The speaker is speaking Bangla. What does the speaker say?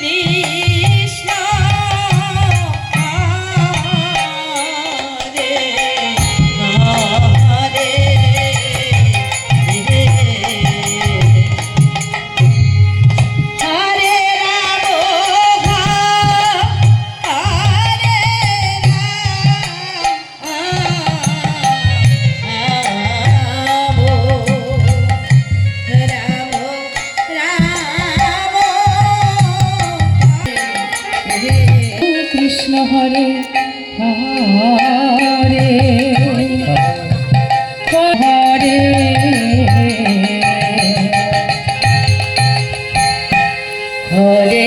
你。হরে হরে